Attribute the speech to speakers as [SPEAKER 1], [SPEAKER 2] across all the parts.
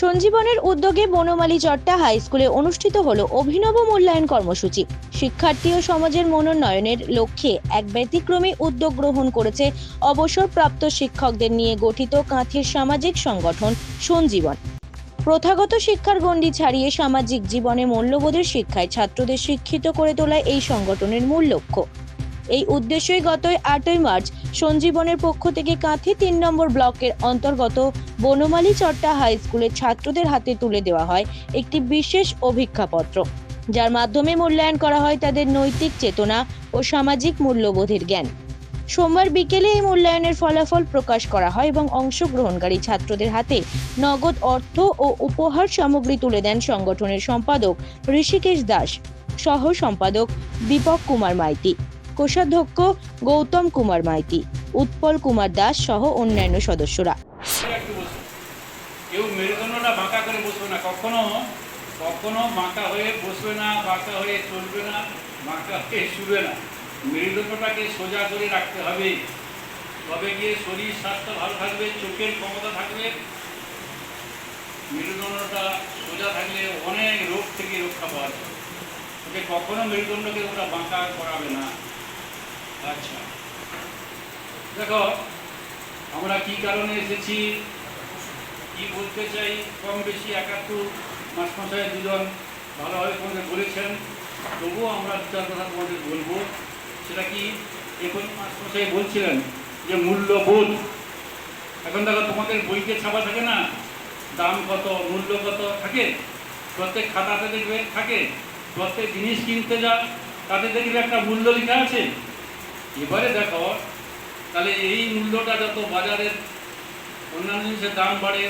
[SPEAKER 1] সঞ্জীবনের উদ্যোগে বনমালী চট্টা হাই স্কুলে অনুষ্ঠিত হলো অভিনব মূল্যায়ন কর্মসূচি। শিক্ষার্থী ও সমাজের মনোনয়নের লক্ষ্যে এক ব্যতিক্রমী উদ্যোগ গ্রহণ করেছে অবসরপ্রাপ্ত শিক্ষকদের নিয়ে গঠিত কাঁথির সামাজিক সংগঠন সঞ্জীবন। প্রথাগত শিক্ষার গণ্ডি ছাড়িয়ে সামাজিক জীবনে মূল্যবোধের শিক্ষায় ছাত্রদের শিক্ষিত করে তোলা এই সংগঠনের মূল লক্ষ্য। এই উদ্দেশ্যই গত আটই মার্চ সঞ্জীবনের পক্ষ থেকে কাঁথি তিন নম্বর ব্লকের অন্তর্গত বনমালী চট্টা হাই স্কুলের ছাত্রদের হাতে তুলে দেওয়া হয় একটি বিশেষ অভিজ্ঞাপত্র। যার মাধ্যমে মূল্যায়ন করা হয় তাদের নৈতিক চেতনা ও সামাজিক মূল্যবোধের জ্ঞান। সোমবার বিকেলে এই মূল্যায়নের ফলাফল প্রকাশ করা হয় এবং অংশগ্রহণকারী ছাত্রদের হাতে নগদ অর্থ ও উপহার সামগ্রী তুলে দেন সংগঠনের সম্পাদক ঋষিকেশ দাস। সহ সম্পাদক দীপক কুমার মাইতি। কোষাধ্যক্ষ গৌতম কুমার মাইতি, উৎপল কুমার দাস সহ অন্যান্য সদস্যরা।
[SPEAKER 2] কেউ মেরুদণ্ডটা বাঁকা করে বসবে না, কখনো কখনো বাঁকা হয়ে বসবে না, বাঁকা হয়ে চলবে না, বাঁকা হয়ে শুবে না। মেরুদণ্ডটাকে সোজা করে রাখতে হবে। তবে গিয়ে শরীর, স্বাস্থ্য ভালো থাকবে, চোখের ক্ষমতা থাকবে। মেরুদণ্ডটা সোজা থাকলে অনেক রোগ থেকে রক্ষা পাওয়া যায় কখনো মেরুদণ্ডকে ওটা বাঁকা করাবে না। আচ্ছা। দেখো, আমরা কি কারণে এসেছি? কি বলতে চাই? কম বেশি একাত্তর মাসমশাই দুজন ভালোভাবে তোমাদের বলেছেন। তবুও আমরা দু চার কথা তোমাদের বলব। সেটা কি? এখন মাসমশাই বলছিলেন যে মূল্যবোধ। এখন দেখো, তোমাদের বইতে ছাপা থাকে না? দাম কত, মূল্য কত? থাকে? প্রত্যেক খাতাতে দেখবে, থাকে। প্রত্যেক জিনিস কিনতে যা, তাতে দেখবে একটা মূল্য লেখা আছে। এবারে দেখো, তাহলে এই মূল্যটা যত বাজারের অন্যান্য জিনিসের দাম বাড়ে,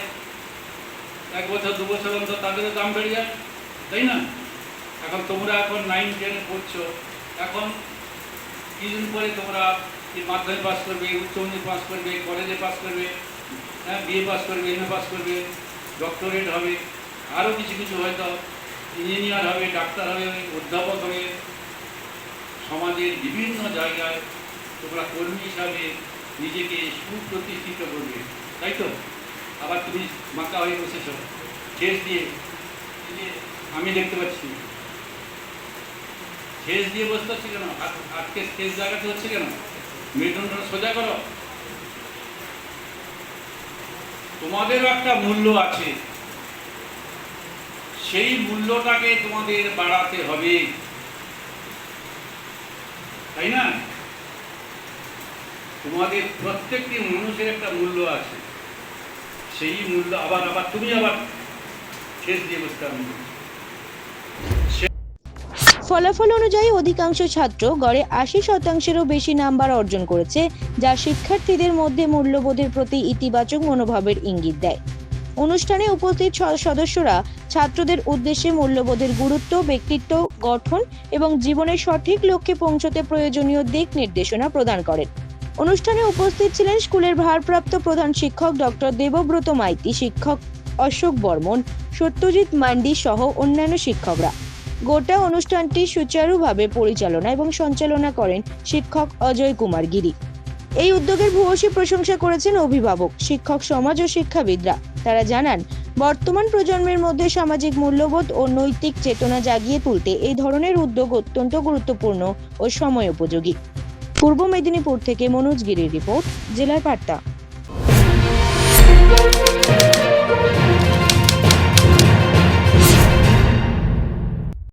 [SPEAKER 2] এক বছর, দু বছর অন্তর তাদেরও দাম বেড়ে যায়, তাই না? এখন তোমরা এখন নাইন টেনে পড়ছো, এখন কিছুদিন পরে তোমরা মাধ্যমিক পাস করবে, উচ্চ মাধ্যমিক পাস করবে কলেজে পাস করবে হ্যাঁ বিএ পাস করবে এম এ পাস করবে ডক্টরেট হবে আরও কিছু কিছু হয়তো ইঞ্জিনিয়ার হবে, ডাক্তার হবে, অধ্যাপক হবে সমাজের বিভিন্ন জায়গায় তোমরা কর্মী হিসাবে নিজেকে সুপ্রতিষ্ঠিত করবে। তাই তো? আবার তুমি মাকা হয়ে বসেছ। শেষ দিয়ে। আমি দেখতে পাচ্ছি। শেষ দিয়ে বসতে হচ্ছে কেন? হাতকে শেষ জায়গাতে হচ্ছে কেন? মেরুদণ্ড সোজা করো। তোমাদেরও একটা মূল্য আছে। সেই মূল্যটাকে তোমাদের বাড়াতে হবে। তাই না? তোমাদের প্রত্যেকটি মানুষের একটা মূল্য আছে। সেই মূল্য আবার আবার তুমি আবার শেষ দিয়ে বসতে
[SPEAKER 1] ফলাফল অনুযায়ী অধিকাংশ ছাত্র গড়ে আশি শতাংশেরও বেশি নাম্বার অর্জন করেছে, যা শিক্ষার্থীদের মধ্যে মূল্যবোধের প্রতি ইতিবাচক মনোভাবের ইঙ্গিত দেয়। অনুষ্ঠানে উপস্থিত সদস্যরা ছাত্রদের উদ্দেশ্যে মূল্যবোধের গুরুত্ব, ব্যক্তিত্ব, গঠন এবং জীবনের সঠিক লক্ষ্যে পৌঁছতে প্রয়োজনীয় দিক নির্দেশনা প্রদান করেন। অনুষ্ঠানে উপস্থিত ছিলেন স্কুলের ভারপ্রাপ্ত প্রধান শিক্ষক ডক্টর দেবব্রত মাইতি, শিক্ষক অশোক বর্মন, সত্যজিৎ মান্ডি সহ অন্যান্য শিক্ষকরা। গোটা অনুষ্ঠানটি সুচারুভাবে পরিচালনা এবং সঞ্চালনা করেন শিক্ষক অজয় কুমার গিরি। এই উদ্যোগের ভূয়সী প্রশংসা করেছেন অভিভাবক, শিক্ষক সমাজ ও শিক্ষাবিদরা। তারা জানান, বর্তমান প্রজন্মের মধ্যে সামাজিক মূল্যবোধ ও নৈতিক চেতনা জাগিয়ে তুলতে এই ধরনের উদ্যোগ অত্যন্ত গুরুত্বপূর্ণ ও সময় উপযোগী পূর্ব মেদিনীপুর থেকে মনোজ গিরির রিপোর্ট, জেলার বার্তা।